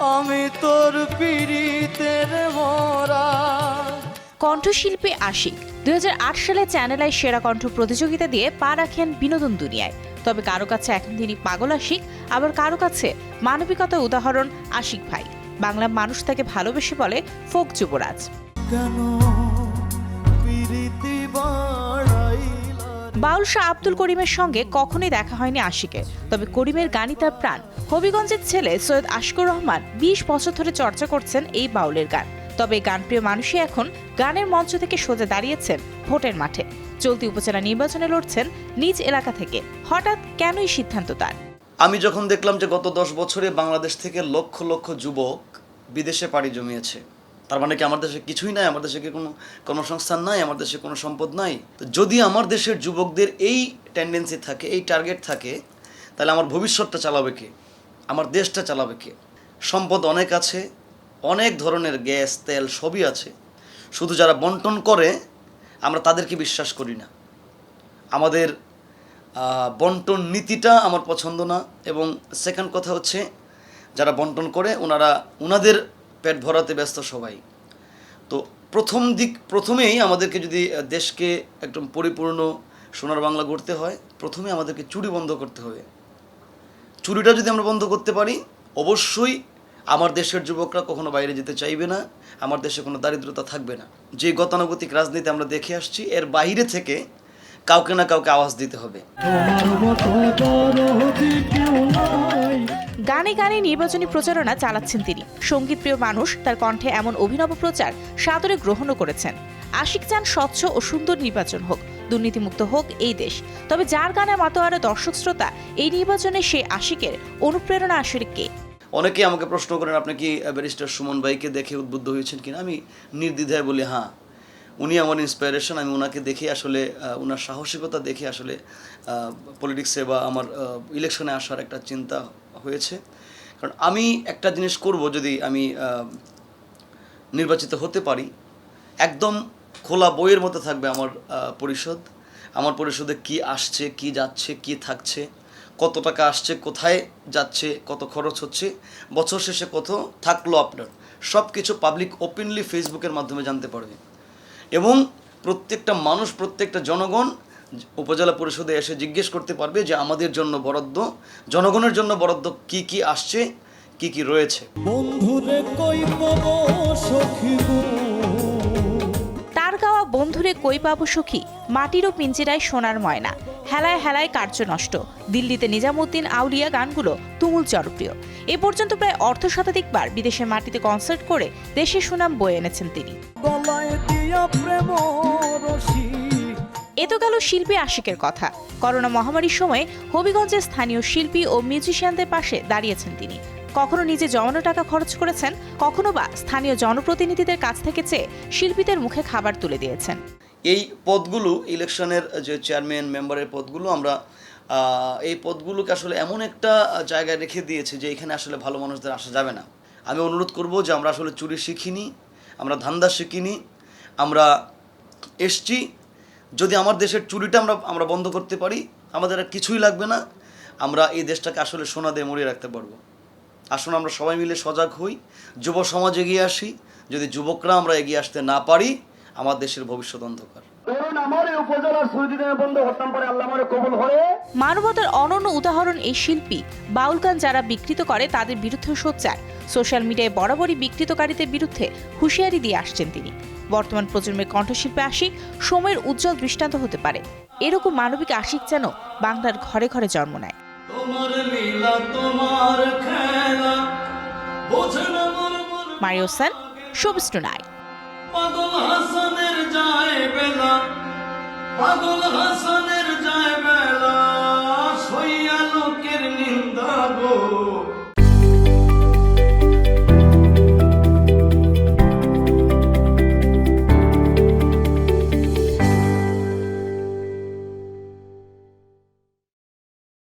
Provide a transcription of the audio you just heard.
আমি তোর পিড়িতের মরা। কণ্ঠশিল্পী আশিক দুই সালে চ্যানেল আই সেরা কণ্ঠ প্রতিযোগিতা দিয়ে পা রাখেন বিনোদন দুনিয়ায়। তবে কারও কাছে এখন তিনি পাগল আশিক আবার কারও কাছে মানবিকতার উদাহরণ আশিক ভাই। বাংলা মানুষ তাকে ভালোবেসে বলে ফোক যুবরাজ। কেন বাউল শাহ আব্দুল করিমের সঙ্গে কখনোই দেখা হয়নি আশিকের। তবে করিমের গানই তার প্রাণ। হবিগঞ্জের ছেলে সৈয়দ আশকুর রহমান বিশ বছর ধরে চর্চা করছেন এই বাউলের গান। তবে গানপ্রিয় মানুষই এখন গানের মঞ্চ থেকে সোজা দাঁড়িয়েছেন ভোটের মাঠে। চলতি উপজেলা নির্বাচনে লড়ছেন নিজ এলাকা থেকে। হঠাৎ কেনই সিদ্ধান্ত তার? আমি যখন দেখলাম যে গত দশ বছরে বাংলাদেশ থেকে লক্ষ লক্ষ যুবক বিদেশে পাড়ি জমিয়েছে তার মানে কি আমার দেশে কিছুই নাই? আমার দেশে কি কোনো কর্মসংস্থান নাই? আমার দেশে কোনো সম্পদ নাই? তো যদি আমার দেশের যুবকদের এই টেন্ডেন্সি থাকে, এই টার্গেট থাকে, তাহলে আমার ভবিষ্যৎটা চালাবে কে? আমার দেশটা চালাবে কে? সম্পদ অনেক আছে, অনেক ধরনের গ্যাস, তেল সবই আছে। শুধু যারা বন্টন করে, আমরা তাদেরকে বিশ্বাস করি না। আমাদের বন্টন নীতিটা আমার পছন্দ না। এবং সেকেন্ড কথা হচ্ছে, যারা বন্টন করে, ওনারা, ওনাদের পেট ভরাতে ব্যস্ত সবাই। তো প্রথম দিক, প্রথমেই আমাদেরকে যদি দেশকে একদম পরিপূর্ণ সোনার বাংলা গড়তে হয় প্রথমে আমাদেরকে চুরি বন্ধ করতে হবে। চুরিটা যদি আমরা বন্ধ করতে পারি, অবশ্যই আমার দেশের যুবকরা কখনো বাইরে যেতে চাইবে না, আমার দেশে কোনো দারিদ্রতা থাকবে না। যে গতানুগতিক রাজনীতি আমরা দেখে আসছি, এর বাইরে থেকে কাউকে না কাউকে আওয়াজ দিতে হবে। গানে গানে নির্বাচনী প্রচারণা চালাচ্ছেন তিনি। সঙ্গীতপ্রিয় মানুষ তার কণ্ঠে এমন অভিনব প্রচার সাদরে গ্রহণও করেছেন। আশিক চান স্বচ্ছ ও সুন্দর নির্বাচন হোক, দুর্নীতিমুক্ত হোক এই দেশ। তবে যার গানে মাতোয়ারা দর্শক শ্রোতা, এই নির্বাচনে সে আশিকের অনুপ্রেরণা আসলে কে? অনেকে আমাকে প্রশ্ন করেন, আপনি কি ব্যারিস্টার সুমন ভাইকে দেখে উদ্বুদ্ধ হয়েছেন কিনা? আমি নির্দ্বিধায় বলি হ্যাঁ। উনি আমার ইন্সপায়ারেশন আমি ওনাকে দেখে আসলে ওনার সাহসিকতা দেখে আসলে পলিটিক্সে বা আমার ইলেকশনে আসার একটা চিন্তা হয়েছে। কারণ আমি একটা জিনিস করব যদি আমি নির্বাচিত হতে পারি। একদম খোলা বইয়ের মতো থাকবে আমার পরিষদ। আমার পরিষদে কি আসছে, কি যাচ্ছে, কি থাকছে, কত টাকা আসছে, কোথায় যাচ্ছে, কত খরচ হচ্ছে, বছর শেষে কত থাকল আপনার সব কিছু পাবলিক ওপেনলি ফেসবুকের মাধ্যমে জানতে পারবে। এবং প্রত্যেকটা মানুষ, প্রত্যেকটা জনগণ উপজেলা পরিষদে এসে জিজ্ঞেস করতে পারবে যে আমাদের জন্য বরাদ্দ জনগণের জন্য বরাদ্দ কি কি আসছে কি কি রয়েছে। বন্ধুরে কই পাবো সখী তার গাওয়া বন্ধুরে কই পাবো সখী? মাটিরও পিঞ্জিরায় সোনার ময়না। হেলায় হেলায় কার্য নষ্ট। দিল্লিতে নিজামুদ্দিন আউলিয়া গানগুলো তুমুল জনপ্রিয়। এ পর্যন্ত প্রায় অর্ধ শতাধিকবার বিদেশের মাটিতে কনসার্ট করে দেশের সুনাম বয়ে এনেছেন তিনি। তো গেল শিল্পী আশিকের কথা। করোনা মহামারীর সময়ে হবিগঞ্জের স্থানীয় শিল্পী ও মিউজিশিয়ানদের পাশে দাঁড়িয়েছেন তিনি। কখনো নিজে জমানো টাকা খরচ করেছেন, কখনো বা স্থানীয় জনপ্রতিনিধিদের কাছ থেকে চেয়ে শিল্পীদের মুখে খাবার তুলে দিয়েছেন। এই পদগুলো, ইলেকশনের যে চেয়ারম্যান, মেম্বারের পদগুলো আমরা এই পদগুলোকে আসলে এমন একটা জায়গায় রেখে দিয়েছে যে এখানে আসলে ভালো মানুষদের আসা যাবে না। আমি অনুরোধ করব যে আমরা আসলে চুরি শিখিনি, আমরা ধান্দা শিখিনি, আমরা এসছি যদি আমার দেশের চুরিটা আমরা আমরা বন্ধ করতে পারি, আমাদের আর কিছুই লাগবে না, আমরা এই দেশটাকে আসলে সোনা দিয়ে মরিয়ে রাখতে পারব। আসুন আমরা সবাই মিলে সজাগ হই, যুব সমাজ এগিয়ে আসি, যদি যুবকরা আমরা এগিয়ে আসতে না পারি, আমার দেশের ভবিষ্যৎ অন্ধকার। মানবতার অনন্য উদাহরণ এই শিল্পী বাউল গান যারা বিকৃত করে তাদের বিরুদ্ধে সোচ্চার। সোশ্যাল মিডিয়ায় বরাবরই বিকৃতকারীদের বিরুদ্ধে হুঁশিয়ারি দিয়ে আসছেন তিনি। বর্তমান প্রজন্মের কণ্ঠশিল্পে আশিক সময়ের উজ্জ্বল দৃষ্টান্ত হতে পারে। এরকম মানবিক আশিক যেন বাংলার ঘরে ঘরে জন্ম নেয়। তোমার লীলা তোমার খেলা বোঝে না মোর মন মারিও সান শোবিস্টু পাগল হাসানের